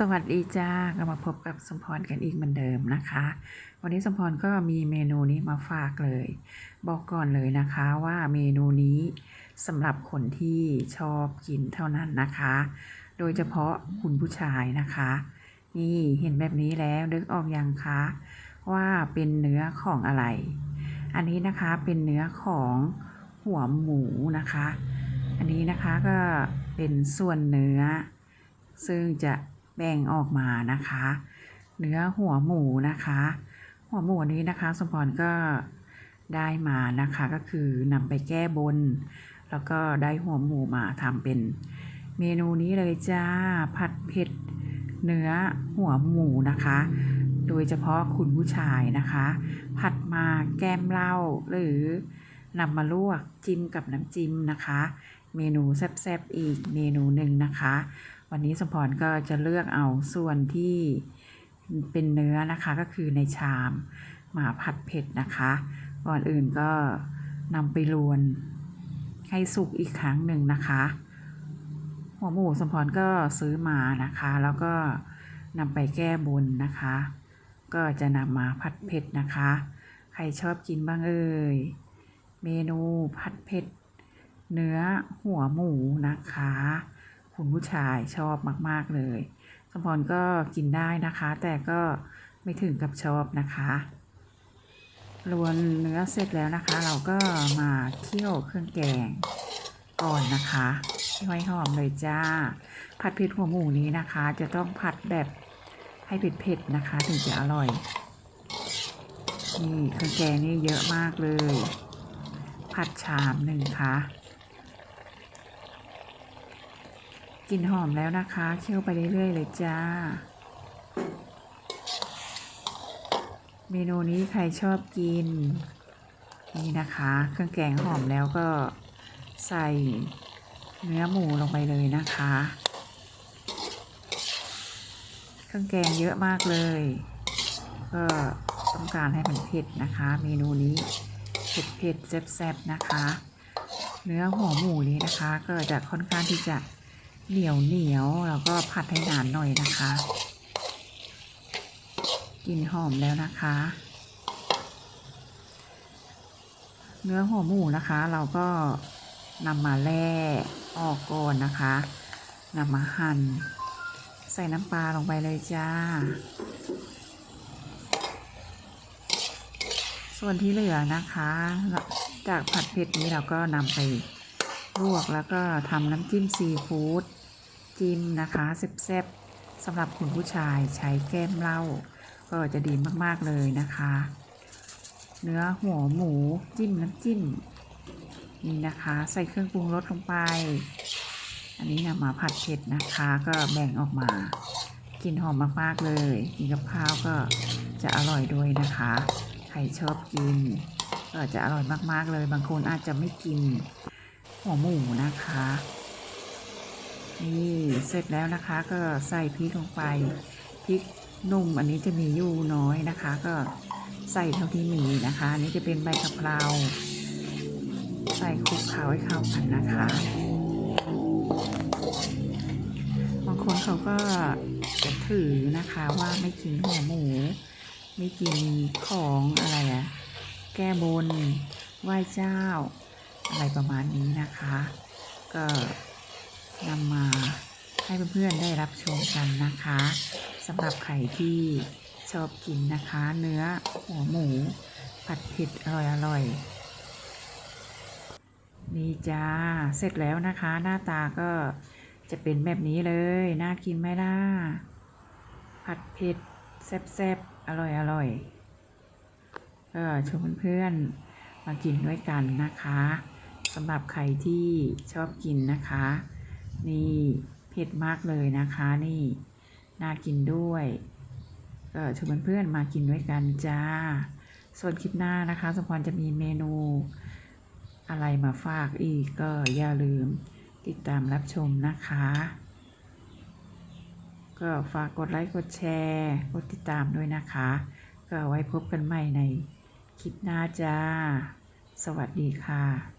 สวัสดีจ้าก็มาพบกับสมพรกันอีกเหมือนเดิมนะคะ วันนี้สมพรก็มีเมนูนี้มาฝากเลย บอกก่อนเลยนะคะว่าเมนูนี้สำหรับคนที่ชอบกินเท่านั้นนะคะ โดยเฉพาะคุณผู้ชายนะคะ นี่เห็นแบบนี้แล้วนึกออกยังคะว่าเป็นเนื้อของอะไร อันนี้นะคะเป็นเนื้อของหัวหมูนะคะ อันนี้นะคะก็เป็นส่วนเนื้อ ซึ่งจะ แบ่งออกมานะคะ เนื้อหัวหมูนะคะ หัวหมูนี้นะคะสมพรก็ได้มานะคะก็คือนำไปแก้บน แล้วก็ได้หัวหมูมาทำเป็นเมนูนี้เลยจ้าผัดเผ็ดเนื้อหัวหมูนะคะ โดยเฉพาะคุณผู้ชายนะคะ ผัดมาแก้มเหล้าหรือ นำมาลวกจิ้มกับน้ำจิ้มนะคะ เมนูแซ่บๆอีกเมนูหนึ่งนะคะ วันนี้สมพรก็จะเลือกเอาส่วนที่เป็นเนื้อนะคะก็คือในชามมาผัดเผ็ดนะคะ ก่อนอื่นก็นำไปลวนให้สุกอีกครั้งหนึ่งนะคะหัวหมูสมพรก็ซื้อมานะคะ แล้วก็นำไปแก้บนนะคะ ก็จะนำมาผัดเผ็ดนะคะ ใครชอบกินบ้างเอ่ย เมนูผัดเผ็ด เนื้อหัวหมูนะคะ คุณผู้ชายชอบมาก ๆ เลยสมพรก็กินได้นะคะ แต่ก็ไม่ถึงกับชอบนะคะรวนเนื้อเสร็จแล้วนะคะ เราก็มาเคี่ยวเครื่องแกงก่อนนะคะให้หอมเลยจ้า ผัดเผ็ดหัวหมูนี้นะคะ จะต้องผัดแบบให้เผ็ดๆนะคะ ถึงจะอร่อย นี่เครื่องแกงนี่เยอะมากเลย ผัดชามหนึ่งค่ะกลิ่นหอมแล้วนะคะเคี่ยวไปเรื่อยๆเลยจ้า เมนูนี้ใครชอบกิน นี่นะคะ เครื่องแกงหอมแล้วก็ใส่เนื้อหมูลงไปเลยนะคะ เครื่องแกงเยอะมากเลย ก็ต้องการให้มันเผ็ดนะคะ เมนูนี้ เผ็ดเผ็ดๆแซ่บๆนะคะ เนื้อหัวหมูนี้นะคะ ก็จะค่อนข้างที่จะเหนียวเหนียวแล้วก็ผัดให้นานหน่อยนะคะกลิ่นหอมแล้วนะคะ เนื้อหัวหมูนะคะ เราก็นำมาแล่ออกก่อนนะคะนำมาหั่นใส่น้ำปลาลงไปเลยจ้า ส่วนที่เหลือนะคะ จากผัดเผ็ดนี้เราก็นำไปลวกแล้วก็ทำน้ำจิ้มซีฟู้ดจิ้มนะคะแซ่บๆสำหรับคุณผู้ชายใช้แก้มเหล้าก็จะดีมากๆเลยนะคะ เนื้อหัวหมูจิ้มน้ำจิ้มนี่นะคะ ใส่เครื่องปรุงรสลงไป อันนี้นำมาผัดเผ็ดนะคะ ก็แบ่งออกมากินหอมมากๆเลยกินกับข้าวก็จะอร่อยด้วยนะคะ รชอบกินก็จะอร่อยมากๆเลย บางคนอาจจะไม่กินหัวหมูนะคะ นี่เสร็จแล้วนะคะก็ใส่พริกลงไปพริกนุ่มอันนี้จะมีอยู่น้อยนะคะ ก็ใส่เท่าที่มีนะคะอันนี้จะเป็นใบกะเพราใส่คลุกเคล้าให้เข้ากันนะคะบางคนเขาก็จะถือนะคะว่าไม่กินหัวหมู ไม่กินของอะไรอะแก้บนไหว้เจ้า อะไรประมาณนี้นะคะ ก็นำมาให้เพื่อนๆได้รับชมกันนะคะสำหรับใครที่ชอบกินนะคะ เนื้อหัวหมู ผัดเผ็ดอร่อยๆนี่จ้า เสร็จแล้วนะคะ หน้าตาก็จะเป็นแบบนี้เลย น่ากินไหมล่ะ ผัดเผ็ดแซ่บๆ อร่อยๆก็ชวนเพื่อนมากินด้วยกันนะคะสำหรับใครที่ชอบกินนะคะ นี่เผ็ดมากเลยนะคะ นี่น่ากินด้วยก็ชวนเพื่อนมากินด้วยกันจ้า ส่วนคลิปหน้านะคะสมพรจะมีเมนูอะไรมาฝากอีกก็อย่าลืมติดตามรับชมนะคะ ก็ฝากกดไลค์กดแชร์กดติดตามด้วยนะคะ ก็ไว้พบกันใหม่ในคลิปหน้าจ้า สวัสดีค่ะ